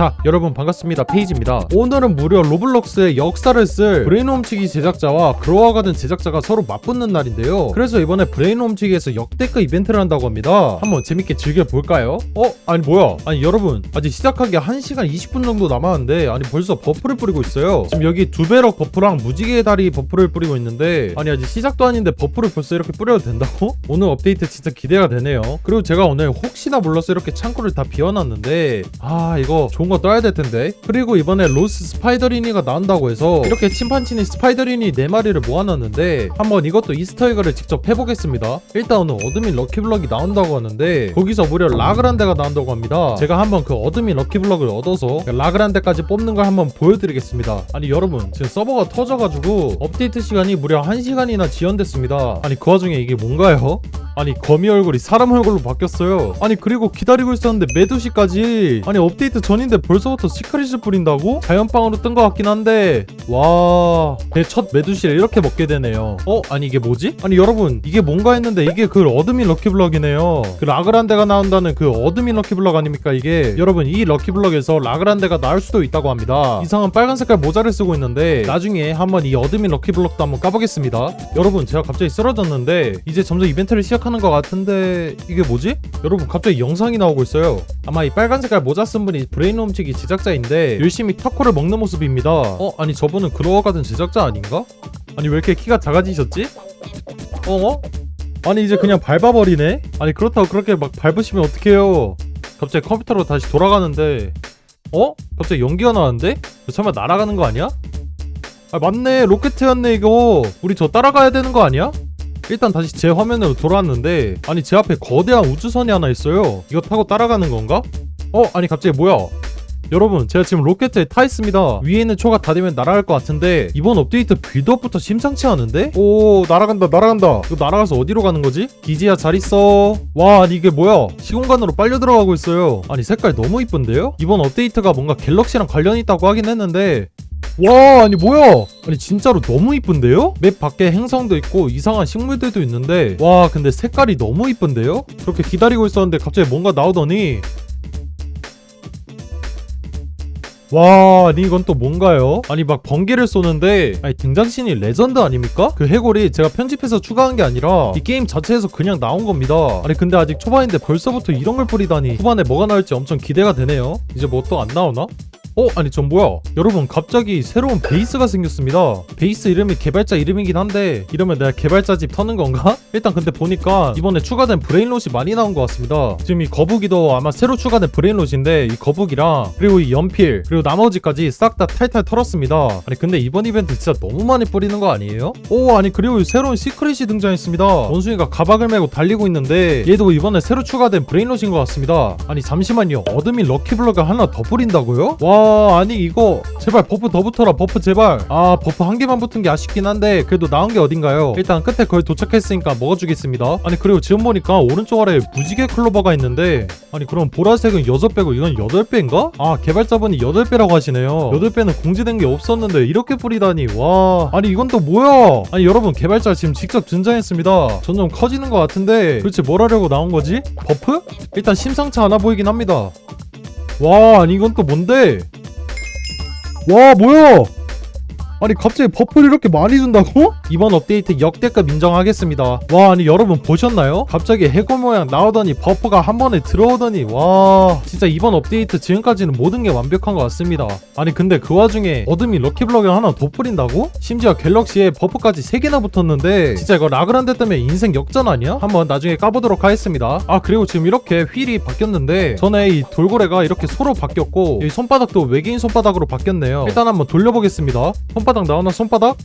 자 여러분 반갑습니다. 페이지입니다. 오늘은 무려 로블록스의 역사를 쓸 브레인 홈치기 제작자와 그로와 가든 제작자가 서로 맞붙는 날인데요. 그래서 이번에 브레인 홈치기에서 역대급 이벤트를 한다고 합니다. 한번 재밌게 즐겨볼까요? 어? 아니 뭐야? 아니 여러분 아직 시작하기 1시간 20분 정도 남았는데 아니 벌써 버프를 뿌리고 있어요. 지금 여기 두배럭 버프랑 무지개 다리 버프를 뿌리고 있는데 아니 아직 시작도 아닌데 버프를 벌써 이렇게 뿌려도 된다고? 오늘 업데이트 진짜 기대가 되네요. 그리고 제가 오늘 혹시나 몰라서 이렇게 창고를 다 비워놨는데 아 이거 좋은 거 떠야 될 텐데. 그리고 이번에 로스 스파이더리니가 나온다고 해서 이렇게 침판치니 스파이더리니 4마리를 모아놨는데 한번 이것도 이스터에그를 직접 해보겠습니다. 일단 오늘 어드민 럭키블럭이 나온다고 하는데 거기서 무려 라그란데가 나온다고 합니다. 제가 한번 그 어드민 럭키블럭을 얻어서 라그란데까지 뽑는 걸 한번 보여드리겠습니다. 아니 여러분 지금 서버가 터져가지고 업데이트 시간이 무려 1시간이나 지연됐습니다. 아니 그 와중에 이게 뭔가요? 아니 거미 얼굴이 사람 얼굴로 바뀌었어요. 아니 그리고 기다리고 있었는데 메두시까지. 아니 업데이트 전인데 벌써부터 시크릿을 뿌린다고? 자연빵으로 뜬 것 같긴 한데 와내 첫 메두시를 이렇게 먹게 되네요 어? 아니 이게 뭐지? 아니 여러분 이게 뭔가 했는데 이게 그 어드민 럭키블럭이네요 그 라그란데가 나온다는 그 어드민 럭키블럭 아닙니까 이게 여러분 이 럭키블럭에서 라그란데가 나올 수도 있다고 합니다 이상한 빨간 색깔 모자를 쓰고 있는데 나중에 한번 이 어드민 럭키블럭도 한번 까보겠습니다 여러분 제가 갑자기 쓰러졌는데 이제 점점 이벤트를 시작하는 것 같은데 이게 뭐지? 여러분 갑자기 영상이 나오고 있어요 아마 이 빨간 색깔 모자 쓴 분이 브레인 홈치기 제작자인데 열심히 타코를 먹는 모습입니다 어? 아니 저분은 그로어 가든 제작자 아닌가? 아니 왜 이렇게 키가 작아지셨지? 어? 아니 이제 그냥 밟아버리네? 아니 그렇다고 그렇게 막 밟으시면 어떡해요 갑자기 컴퓨터로 다시 돌아가는데 어? 갑자기 연기가 나는데? 저 설마 날아가는 거 아니야? 아 맞네 로켓이었네 이거 우리 저 따라가야 되는 거 아니야? 일단 다시 제 화면으로 돌아왔는데 아니 제 앞에 거대한 우주선이 하나 있어요 이거 타고 따라가는 건가? 어? 아니 갑자기 뭐야 여러분 제가 지금 로켓에 타 있습니다 위에 있는 초가 다 되면 날아갈 것 같은데 이번 업데이트 빌드업부터 심상치 않은데? 오 날아간다 날아간다 이거 날아가서 어디로 가는 거지? 기지야 잘 있어 와 아니 이게 뭐야 시공간으로 빨려 들어가고 있어요 아니 색깔 너무 이쁜데요? 이번 업데이트가 뭔가 갤럭시랑 관련이 있다고 하긴 했는데 와 아니 뭐야 아니 진짜로 너무 이쁜데요? 맵 밖에 행성도 있고 이상한 식물들도 있는데 와 근데 색깔이 너무 이쁜데요? 그렇게 기다리고 있었는데 갑자기 뭔가 나오더니 와 아니 이건 또 뭔가요? 아니 막 번개를 쏘는데 아니 등장신이 레전드 아닙니까? 그 해골이 제가 편집해서 추가한 게 아니라 이 게임 자체에서 그냥 나온 겁니다 아니 근데 아직 초반인데 벌써부터 이런 걸 뿌리다니 후반에 뭐가 나올지 엄청 기대가 되네요 이제 뭐 또 안 나오나? 어? 아니 전 뭐야 여러분 갑자기 새로운 베이스가 생겼습니다 베이스 이름이 개발자 이름이긴 한데 이러면 내가 개발자 집 터는 건가? 일단 근데 보니까 이번에 추가된 브레인롯이 많이 나온 것 같습니다 지금 이 거북이도 아마 새로 추가된 브레인롯인데 이 거북이랑 그리고 이 연필 그리고 나머지까지 싹 다 탈탈 털었습니다 아니 근데 이번 이벤트 진짜 너무 많이 뿌리는 거 아니에요? 오 아니 그리고 새로운 시크릿이 등장했습니다 원숭이가 가방을 메고 달리고 있는데 얘도 이번에 새로 추가된 브레인롯인 것 같습니다 아니 잠시만요 어드민 럭키블럭을 하나 더 뿌린다고요? 와 아니 이거 제발 버프 더 붙어라 버프 제발. 아 버프 한 개만 붙은 게 아쉽긴 한데 그래도 나온 게 어딘가요? 일단 끝에 거의 도착했으니까 먹어주겠습니다. 아니 그리고 지금 보니까 오른쪽 아래에 무지개 클로버가 있는데 아니 그럼 보라색은 6배고 이건 8배인가? 아 개발자분이 8배라고 하시네요. 8배는 공지된 게 없었는데 이렇게 뿌리다니 와. 아니 이건 또 뭐야? 아니 여러분 개발자 지금 직접 등장했습니다. 점점 커지는 것 같은데 도대체 뭘 하려고 나온 거지? 버프? 일단 심상치 않아 보이긴 합니다. 와 아니 이건 또 뭔데 와 뭐야 아니 갑자기 버프를 이렇게 많이 준다고? 이번 업데이트 역대급 인정하겠습니다 와 아니 여러분 보셨나요? 갑자기 해골 모양 나오더니 버프가 한 번에 들어오더니 와 진짜 이번 업데이트 지금까지는 모든 게 완벽한 것 같습니다 아니 근데 그 와중에 어둠이 럭키블럭을 하나 더 뿌린다고? 심지어 갤럭시에 버프까지 3개나 붙었는데 진짜 이거 라그란데 때문에 인생 역전 아니야? 한번 나중에 까보도록 하겠습니다 아 그리고 지금 이렇게 휠이 바뀌었는데 전에 이 돌고래가 이렇게 소로 바뀌었고 이 손바닥도 외계인 손바닥으로 바뀌었네요 일단 한번 돌려보겠습니다 손바닥 나오나 손바닥?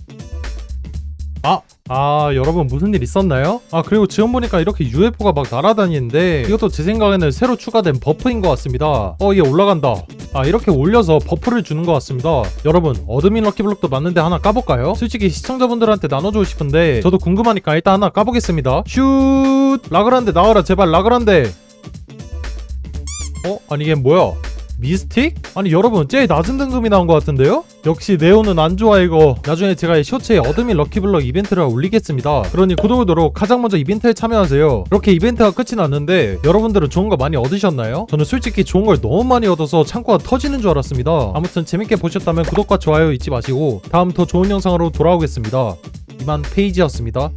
아, 아, 여러분 무슨 일 있었나요? 아, 그리고 지금 보니까 이렇게 UFO가 막 날아다니는데 이것도 제 생각에는 새로 추가된 버프인 것 같습니다. 어, 얘 올라간다. 아, 이렇게 올려서 버프를 주는 것 같습니다. 여러분, 어드민 럭키블럭도 맞는데 하나 까볼까요? 솔직히 시청자분들한테 나눠주고 싶은데 저도 궁금하니까 일단 하나 까보겠습니다. 슛! 라그란데 나와라, 제발 라그란데! 어? 아니 이게 뭐야? 미스틱? 아니 여러분 제일 낮은 등급이 나온 것 같은데요? 역시 네오는 안 좋아 이거 나중에 제가 이 쇼츠에 어드미 럭키블럭 이벤트를 올리겠습니다 그러니 누르고 가장 먼저 이벤트에 참여하세요 이렇게 이벤트가 끝이 났는데 여러분들은 좋은 거 많이 얻으셨나요? 저는 솔직히 좋은 걸 너무 많이 얻어서 창고가 터지는 줄 알았습니다 아무튼 재밌게 보셨다면 구독과 좋아요 잊지 마시고 다음 더 좋은 영상으로 돌아오겠습니다 이만 페이지였습니다